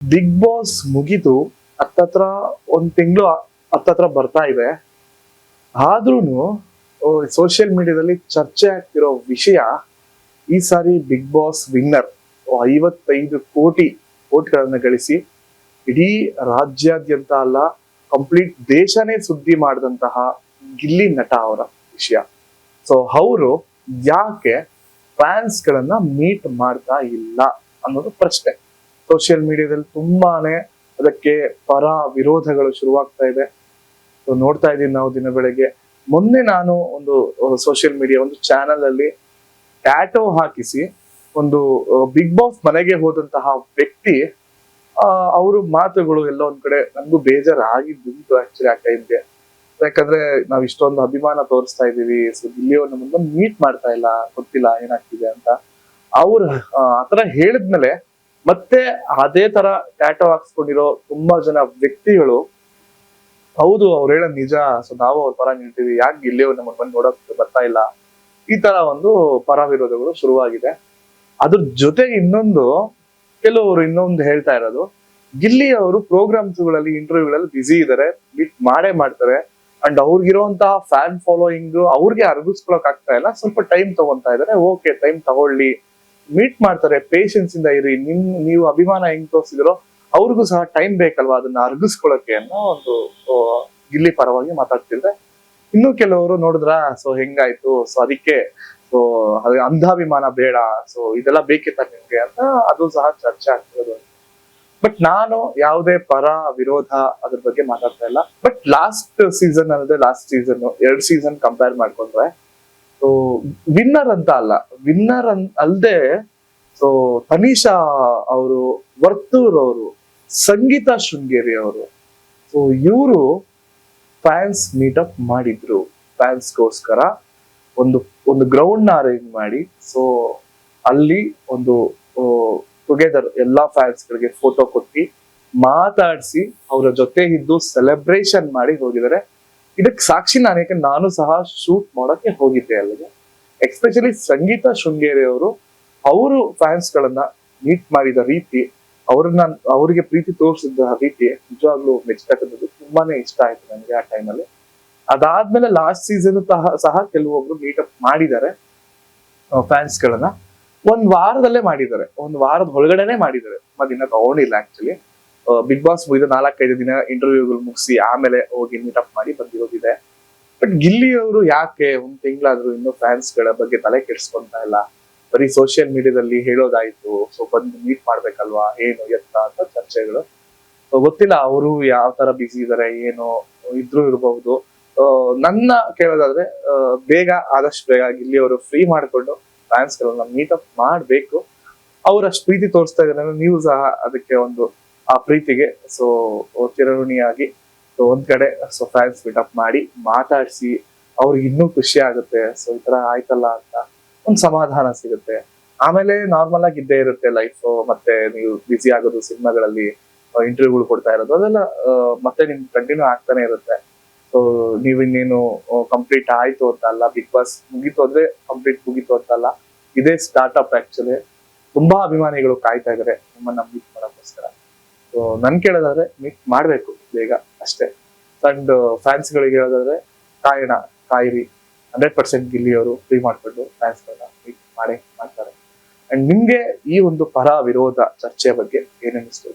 Big boss ಮುಗಿದು ಹತ್ತತ್ರ ಒಂದ್ ತಿಂಗಳು ಹತ್ತತ್ರ ಬರ್ತಾ ಇದೆ ಆದ್ರೂ ಸೋಷಿಯಲ್ ಮೀಡಿಯಾದಲ್ಲಿ ಚರ್ಚೆ ಆಗ್ತಿರೋ ವಿಷಯ ಈ ಸಾರಿ ಬಿಗ್ ಬಾಸ್ ವಿನ್ನರ್ ಐವತ್ತೈದು ಕೋಟಿ ಓಟ್ಗಳನ್ನ ಗಳಿಸಿ ಇಡೀ ರಾಜ್ಯಾದ್ಯಂತ ಅಲ್ಲ ಕಂಪ್ಲೀಟ್ ದೇಶನೇ ಸುದ್ದಿ ಮಾಡಿದಂತಹ ಗಿಲ್ಲಿ ನಟ ಅವರ ವಿಷಯ. ಸೊ ಅವರು ಯಾಕೆ ಫ್ಯಾನ್ಸ್ಗಳನ್ನ ಮೀಟ್ ಮಾಡ್ತಾ ಇಲ್ಲ ಅನ್ನೋದು ಪ್ರಶ್ನೆ. ಸೋಷಿಯಲ್ ಮೀಡಿಯಾದಲ್ಲಿ ತುಂಬಾನೇ ಅದಕ್ಕೆ ಪರ ವಿರೋಧಗಳು ಶುರುವಾಗ್ತಾ ಇದೆ. ಸೊ ನೋಡ್ತಾ ಇದ್ದೀನಿ ನಾವು ದಿನ ಬೆಳಗ್ಗೆ. ಮೊನ್ನೆ ನಾನು ಒಂದು ಸೋಷಿಯಲ್ ಮೀಡಿಯಾ ಒಂದು ಚಾನೆಲ್ ಅಲ್ಲಿ ಟ್ಯಾಟೋ ಹಾಕಿಸಿ ಒಂದು ಬಿಗ್ ಬಾಸ್ ಮನೆಗೆ ಹೋದಂತಹ ವ್ಯಕ್ತಿ ಅವರು ಮಾತುಗಳು ಎಲ್ಲ ಒಂದ್ ಕಡೆ ನನ್ಗೂ ಬೇಜಾರಾಗಿದ್ದುಂಟು ಆಕ್ಚುಲಿ ಆ ಟೈಮ್ಗೆ ಯಾಕಂದ್ರೆ ನಾವ್ ಇಷ್ಟೊಂದು ಅಭಿಮಾನ ತೋರಿಸ್ತಾ ಇದೀವಿ ಸೊ ದಿಲ್ಲಿಯವ್ರನ್ನ ನಮ್ಮನ್ನ ಮೀಟ್ ಮಾಡ್ತಾ ಇಲ್ಲ, ಗೊತ್ತಿಲ್ಲ ಏನಾಗ್ತಿದೆ ಅಂತ. ಅವ್ರ ಆತರ ಹೇಳಿದ್ಮೇಲೆ ಮತ್ತೆ ಅದೇ ತರ ಟ್ಯಾಟೋ ಹಾಕ್ಸ್ಕೊಂಡಿರೋ ತುಂಬಾ ಜನ ವ್ಯಕ್ತಿಗಳು, ಹೌದು ಅವ್ರು ಹೇಳೋದ್ ನಿಜ ಸೊ ನಾವು ಅವ್ರ ಪರ ನಿಲ್ತೀವಿ ಯಾಕೆ ಇಲ್ಲಿಯವ್ರು ನಮ್ಮನ್ನ ಬಂದು ನೋಡಕ್ ಬರ್ತಾ ಇಲ್ಲ? ಈ ತರ ಒಂದು ಪರ ವಿರೋಧಗಳು ಶುರುವಾಗಿದೆ. ಅದ್ರ ಜೊತೆಗೆ ಇನ್ನೊಂದು, ಕೆಲವರು ಇನ್ನೊಂದು ಹೇಳ್ತಾ ಇರೋದು ಗಿಲ್ಲಿ ಅವರು ಪ್ರೋಗ್ರಾಮ್ಸ್ಗಳಲ್ಲಿ ಇಂಟರ್ವ್ಯೂಗಳಲ್ಲಿ ಬಿಸಿ ಇದಾರೆ ಮೀಟ್ ಮಾಡೇ ಮಾಡ್ತಾರೆ ಅಂಡ್ ಅವ್ರಿಗಿರುವಂತಹ ಫ್ಯಾನ್ ಫಾಲೋಯಿಂಗ್ ಅವ್ರಿಗೆ ಅರ್ಗಿಸ್ಕೊಳಕ್ ಆಗ್ತಾ ಇಲ್ಲ, ಸ್ವಲ್ಪ ಟೈಮ್ ತಗೊಂತಾ ಇದಾರೆ ಓಕೆ ಟೈಮ್ ತಗೊಳ್ಳಿ ಮೀಟ್ ಮಾಡ್ತಾರೆ ಪೇಷನ್ಸ್ ಇಂದ ಇರಿ, ನಿಮ್, ನೀವು ಅಭಿಮಾನ ಹೆಂಗ್ ತೋರಿಸಿದ್ರೋ, ಅವ್ರಿಗೂ ಸಹ ಟೈಮ್ ಬೇಕಲ್ವಾ ಅದನ್ನ ಅರ್ಗಿಸ್ಕೊಳಕ್ಕೆ ಅನ್ನೋ ಒಂದು ಇಲ್ಲಿ ಪರವಾಗಿ ಮಾತಾಡ್ತಿದ್ರೆ. ಇನ್ನು ಕೆಲವರು ನೋಡಿದ್ರ, ಸೊ, ಹೆಂಗಾಯ್ತು? ಸೊ, ಅದಕ್ಕೆ, ಸೊ ಅಂಧಾಭಿಮಾನ ಬೇಡ, ಸೊ, ಇದೆಲ್ಲ ಬೇಕಿತ್ತ ನಿಮ್ಗೆ? ಅಂತ ಅದು ಸಹ ಚರ್ಚೆ ಆಗ್ತಿರೋದು. ಬಟ್ ನಾನು ಯಾವುದೇ ಪರ, ವಿರೋಧ ಅದ್ರ ಬಗ್ಗೆ ಮಾತಾಡ್ತಾ ಇಲ್ಲ. ಬಟ್ ಲಾಸ್ಟ್ ಸೀಸನ್ ಅನ್ನೋದೇ ಲಾಸ್ಟ್ ಸೀಸನ್ ಎರಡ್ ಸೀಸನ್ ಕಂಪೇರ್ ಮಾಡ್ಕೊಂಡ್ರೆ ಸೊ ವಿನ್ನರ್ ಅಂತ ಅಲ್ಲ. ವಿನ್ನರ್ ಅನ್ ಅಲ್ಲದೆ ಸೊ ತನಿಷಾ ಅವರು, ವರ್ತೂರ್ ಅವರು, ಸಂಗೀತ ಶೃಂಗೇರಿ ಅವರು. ಸೊ ಇವರು ಫ್ಯಾನ್ಸ್ ಮೀಟಪ್ ಮಾಡಿದ್ರು. ಫ್ಯಾನ್ಸ್ಗೋಸ್ಕರ ಒಂದು ಒಂದು ಗ್ರೌಂಡ್ನ ಅರೇಂಜ್ ಮಾಡಿ. ಸೊ ಅಲ್ಲಿ ಒಂದು ಟುಗೆದರ್ ಎಲ್ಲಾ ಫ್ಯಾನ್ಸ್ ಗಳಿಗೆ ಫೋಟೋ ಕೊಟ್ಟು ಮಾತಾಡಿಸಿ, ಅವರ ಜೊತೆ ಇದ್ದು ಸೆಲೆಬ್ರೇಷನ್ ಮಾಡಿ ಹೋಗಿದ್ದಾರೆ. ಇದಕ್ಕೆ ಸಾಕ್ಷಿ ನಾನು ಯಾಕಂದ್ರೆ ನಾನು ಸಹ ಶೂಟ್ ಮಾಡೋಕೆ ಹೋಗಿದ್ದೆ ಅಲ್ಲಿಗೆ ಎಕ್ಸ್ಪೆಷಲಿ ಸಂಗೀತ ಶೃಂಗೇರಿ ಅವರು ಅವರು ಫ್ಯಾನ್ಸ್ ಗಳನ್ನ ಮೀಟ್ ಮಾಡಿದ ರೀತಿ, ಅವ್ರನ್ನ, ಅವರಿಗೆ ಪ್ರೀತಿ ತೋರಿಸಿದ ರೀತಿ ನಿಜವಾಗ್ಲೂ ಮೆಚ್ಚತಕ್ಕಂಥದ್ದು ತುಂಬಾನೇ ಇಷ್ಟ ಆಯ್ತು ನನಗೆ ಆ ಟೈಮಲ್ಲಿ ಅದಾದ್ಮೇಲೆ ಲಾಸ್ಟ್ ಸೀಸನ್ ಸಹ ಸಹ ಕೆಲವೊಬ್ರು ಮೀಟಪ್ ಮಾಡಿದ್ದಾರೆ ಫ್ಯಾನ್ಸ್ ಗಳನ್ನ. ಒಂದ್ ವಾರದಲ್ಲೇ ಮಾಡಿದ್ದಾರೆ, ಒಂದ್ ವಾರದ ಒಳಗಡೆನೆ ಮಾಡಿದ್ದಾರೆ. ತುಂಬಾ ದಿನ ತಗೊಂಡಿಲ್ಲ ಆಕ್ಚುಲಿ ಬಿಗ್ ಬಾಸ್ ಮುಗಿದ ನಾಲ್ಕೈದು ದಿನ ಇಂಟರ್ವ್ಯೂಗಳು ಮುಗಿಸಿ ಆಮೇಲೆ ಹೋಗಿ ಮೀಟಪ್ ಮಾಡಿ ಬಂದಿರೋದಿದೆ ಬಟ್ ಗಿಲ್ಲಿ ಅವರು ಯಾಕೆ ಒಂದ್ ತಿಂಗಳಾದ್ರೂ ಇನ್ನು ಫ್ಯಾನ್ಸ್ಗಳ ಬಗ್ಗೆ ತಲೆ ಕೆಡಿಸ್ಕೊಂತ ಇಲ್ಲ? ಬರೀ ಸೋಷಿಯಲ್ ಮೀಡಿಯಾದಲ್ಲಿ ಹೇಳೋದಾಯ್ತು. ಸೊ ಬಂದು ಮೀಟ್ ಮಾಡ್ಬೇಕಲ್ವಾ? ಏನು ಎತ್ತ ಅಂತ ಚರ್ಚೆಗಳು. ಗೊತ್ತಿಲ್ಲ ಅವರು ಯಾವ ತರ ಬಿಸಿ ಇದಾರೆ, ಏನು ಇದ್ರು ಇರಬಹುದು. ನನ್ನ ಕೇಳೋದಾದ್ರೆ ಬೇಗ, ಆದಷ್ಟು ಬೇಗ ಗಿಲ್ಲಿ ಅವರು ಫ್ರೀ ಮಾಡಿಕೊಂಡು ಫ್ಯಾನ್ಸ್ ಗಳನ್ನ ಮೀಟಪ್ ಮಾಡ್ಬೇಕು. ಅವರಷ್ಟು ಪ್ರೀತಿ ತೋರಿಸ್ತಾ ಇದ್ದಾರೆ ನೀವು ಸಹ ಅದಕ್ಕೆ ಒಂದು ಆ ಪ್ರೀತಿಗೆ ಸೊ ಚಿರಋಣಿಯಾಗಿ ಸೊ ಒಂದ್ ಕಡೆ ಸೊ ಫ್ಯಾನ್ಸ್ ಮೀಟಪ್ ಮಾಡಿ, ಮಾತಾಡಿಸಿ, ಅವ್ರಿಗೆ ಇನ್ನೂ ಖುಷಿ ಆಗುತ್ತೆ ಸೊ ಈ ತರ ಆಯ್ತಲ್ಲ ಅಂತ ಒಂದ್ ಸಮಾಧಾನ ಸಿಗುತ್ತೆ. ಆಮೇಲೆ ನಾರ್ಮಲ್ ಆಗಿ ಇದ್ದೇ ಇರುತ್ತೆ ಲೈಫ್ ಮತ್ತೆ ನೀವು ಬಿಸಿ ಆಗೋದು ಸಿನಿಮಾಗಳಲ್ಲಿ ಇಂಟರ್ವ್ಯೂಗಳು ಕೊಡ್ತಾ ಇರೋದು, ಅದೆಲ್ಲ ಮತ್ತೆ ನಿಮ್ಗೆ ಕಂಟಿನ್ಯೂ ಆಗ್ತಾನೆ ಇರುತ್ತೆ. ಸೊ ನೀವು ಇನ್ನೇನು ಕಂಪ್ಲೀಟ್ ಆಯ್ತು ಅಂತ ಅಲ್ಲ ಬಿಗ್ ಬಾಸ್ ಮುಗೀತು ಅಂದ್ರೆ ಕಂಪ್ಲೀಟ್ ಮುಗೀತು ಅಂತ ಅಲ್ಲ, ಇದೇ ಸ್ಟಾರ್ಟ್ಅಪ್ ಆಕ್ಚುಲಿ ತುಂಬಾ ಅಭಿಮಾನಿಗಳು ಕಾಯ್ತಾ ಇದಾರೆ ನಿಮ್ಮನ್ನ ಮೀಟ್ ಮಾಡೋಕ್ಕೋಸ್ಕರ. ನನ್ ಕೇಳೋದಾದ್ರೆ ಮೀಟ್ ಮಾಡ್ಬೇಕು ಬೇಗ ಅಷ್ಟೇ. ಅಂಡ್ ಫ್ಯಾನ್ಸ್ ಗಳಿಗೆ ಹೇಳೋದಾದ್ರೆ ಕಾಯಣ, ಕಾಯಿರಿ ಹಂಡ್ರೆಡ್ ಪರ್ಸೆಂಟ್ ಗಿಲ್ಲಿಯವರು ಫ್ರೀ ಮಾಡ್ಕೊಂಡು ಫ್ಯಾನ್ಸ್ ಗಳನ್ನ ಮೀಟ್ ಮಾಡಿ ಮಾಡ್ತಾರೆ. ಅಂಡ್ ನಿಮ್ಗೆ ಈ ಒಂದು ಪರ ವಿರೋಧ ಚರ್ಚೆ ಬಗ್ಗೆ ಏನಿಸ್ತು